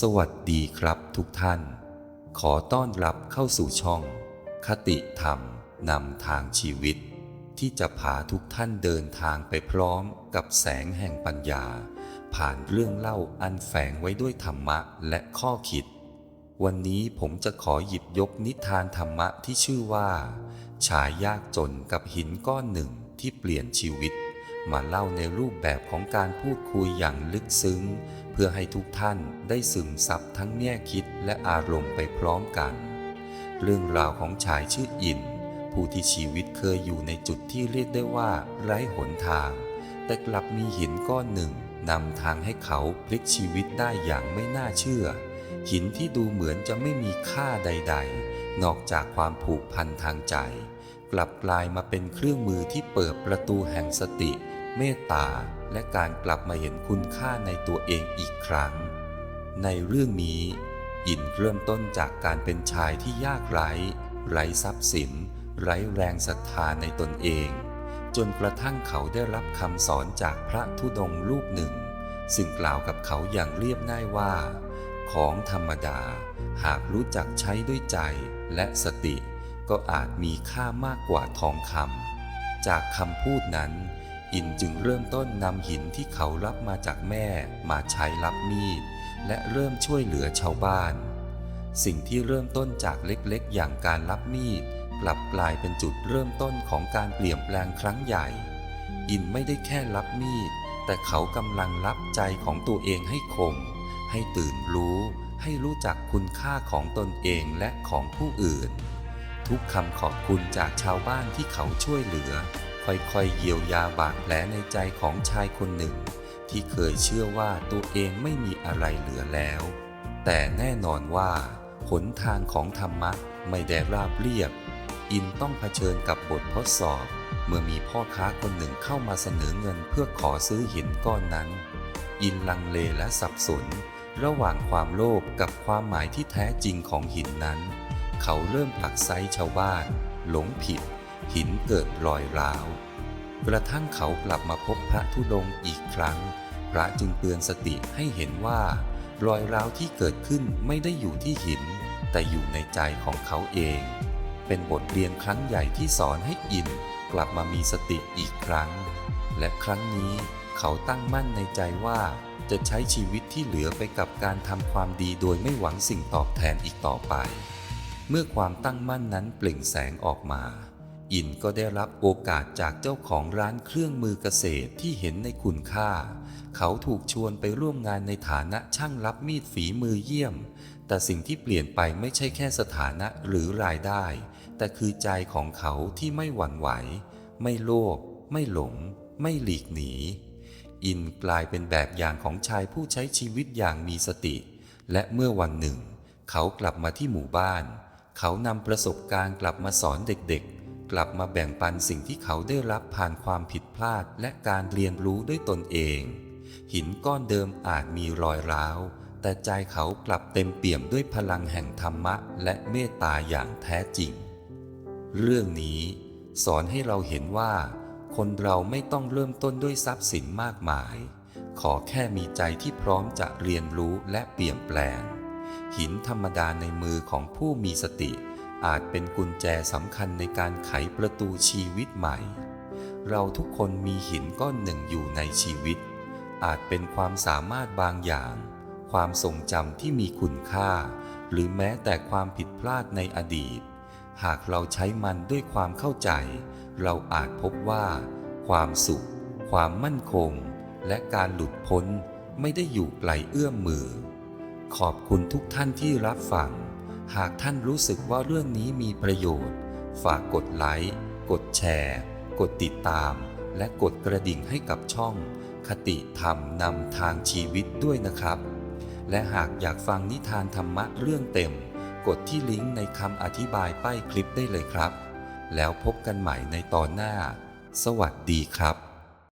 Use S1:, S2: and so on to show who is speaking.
S1: สวัสดีครับทุกท่าน ขอต้อนรับเข้าสู่ช่อง คติธรรมนำทางชีวิต ที่จะพาทุกท่านเดินทางไปพร้อมกับแสงแห่งปัญญา ผ่านเรื่องเล่าอันแฝงไว้ด้วยธรรมะและข้อคิด วันนี้ผมจะขอหยิบยกนิทานธรรมะที่ชื่อว่า ชายยากจนกับหินก้อนหนึ่งที่เปลี่ยนชีวิต มาเล่าในรูปแบบของการพูดคุยอย่างลึกซึ้ง เพื่อให้ทุกท่านได้ซึมซับทั้งแง่คิดและอารมณ์ไปพร้อมกัน เรื่องราวของชายชื่ออิน ผู้ที่ชีวิตเคยอยู่ในจุดที่เรียกได้ว่าไร้หนทาง แต่กลับมีหินก้อนหนึ่งนำทางให้เขาพลิกชีวิตได้อย่างไม่น่าเชื่อ หินที่ดูเหมือนจะไม่มีค่าใด ๆ นอกจากความผูกพันทางใจ กลับกลายมาเป็นเครื่องมือที่เปิดประตูแห่งสติ เมตตาและการกลับมาเห็นคุณค่าในตัวเองอีกครั้ง ในเรื่องนี้อินเริ่มต้นจากการเป็นชายที่ยากไร้ ไร้ทรัพย์สิน ไร้แรงศรัทธาในตนเอง จนกระทั่งเขาได้รับคำสอนจากพระธุดงค์รูปหนึ่ง ซึ่งกล่าวกับเขาอย่างเรียบง่ายว่า ของธรรมดา หากรู้จักใช้ด้วยใจและสติ ก็อาจมีค่ามากกว่าทองคำจากคำพูดนั้น อินจึงเริ่มต้นนำหินที่เขารับมาจากแม่มาใช้รับมีด และเริ่มช่วยเหลือชาวบ้าน สิ่งที่เริ่มต้นจากเล็กๆ อย่างการรับมีดกลับกลายเป็นจุดเริ่มต้นของการเปลี่ยนแปลงครั้งใหญ่ อินไม่ได้แค่รับมีด แต่เขากำลังรับใจของตัวเองให้คม ให้ตื่นรู้ ให้รู้จักคุณค่าของตนเองและของผู้อื่น ทุกคำขอบคุณจากชาวบ้านที่เขาช่วยเหลือ ค่อยๆเยียวยาบาดแผลในใจของชายคนหนึ่ง ที่เคยเชื่อว่าตัวเองไม่มีอะไรเหลือแล้ว แต่แน่นอนว่าหนทางของธรรมะไม่ได้ราบเรียบ อินต้องเผชิญกับบททดสอบ เมื่อมีพ่อค้าคนหนึ่งเข้ามาเสนอเงินเพื่อขอซื้อหินก้อนนั้น อินลังเลและสับสน ระหว่างความโลภกับความหมายที่แท้จริงของหินนั้น เขาเริ่มผลักไซชาวบ้าน หลงผิด หินเกิดรอยร้าว กระทั่งเขากลับมาพบพระธุดงอีกครั้ง พระจึงเตือนสติให้เห็นว่า รอยร้าวที่เกิดขึ้นไม่ได้อยู่ที่หิน แต่อยู่ในใจของเขาเอง เป็นบทเรียนครั้งใหญ่ที่สอนให้อินกลับมามีสติอีกครั้ง และครั้งนี้เขาตั้งมั่นในใจว่าจะใช้ชีวิตที่เหลือไปกับการทำความดีโดยไม่หวังสิ่งตอบแทนอีกต่อไป เมื่อความตั้งมั่นนั้นเปล่งแสงออกมา อินก็ได้รับโอกาสจากเจ้าของร้านเครื่องมือเกษตรที่เห็นในคุณค่า เขาถูกชวนไปร่วมงานในฐานะช่างรับมีดฝีมือเยี่ยม แต่สิ่งที่เปลี่ยนไปไม่ใช่แค่สถานะหรือรายได้ แต่คือใจของเขาที่ไม่หวั่นไหว ไม่โลภไม่หลง ไม่หลีกหนีอินกลายเป็นแบบอย่างของชายผู้ใช้ชีวิตอย่างมีสติ และเมื่อวันหนึ่ง เขากลับมาที่หมู่บ้าน เขานำประสบการณ์กลับมาสอนเด็ก กลับมาแบ่งปันสิ่งที่เขาได้รับผ่านความผิดพลาดและการเรียนรู้ด้วยตนเอง หินก้อนเดิมอาจมีรอยร้าว แต่ใจเขากลับเต็มเปี่ยมด้วยพลังแห่งธรรมะ และเมตตาอย่างแท้จริง เรื่องนี้ สอนให้เราเห็นว่า คนเราไม่ต้องเริ่มต้นด้วยทรัพย์สินมากมาย ขอแค่มีใจที่พร้อมจะเรียนรู้และเปลี่ยนแปลง หินธรรมดาในมือของผู้มีสติ อาจเป็นกุญแจสำคัญในการไขประตูชีวิตใหม่ เราทุกคนมีหินก้อนหนึ่งอยู่ในชีวิต อาจเป็นความสามารถบางอย่าง ความทรงจำที่มีคุณค่า หรือแม้แต่ความผิดพลาดในอดีต หากเราใช้มันด้วยความเข้าใจ เราอาจพบว่า ความสุข ความมั่นคง และการหลุดพ้นไม่ได้อยู่ไกลเอื้อมมือ ขอบคุณทุกท่านที่รับฟัง หากท่านรู้สึกว่าเรื่องนี้มีประโยชน์ ฝากกดไลค์ กดแชร์ กดติดตาม และกดกระดิ่งให้กับช่อง คติธรรมนำทางชีวิตด้วยนะครับ และหากอยากฟังนิทานธรรมะเรื่องเต็ม กดที่ลิงก์ในคำอธิบายใต้คลิปได้เลยครับ แล้วพบกันใหม่ในตอนหน้า สวัสดีครับ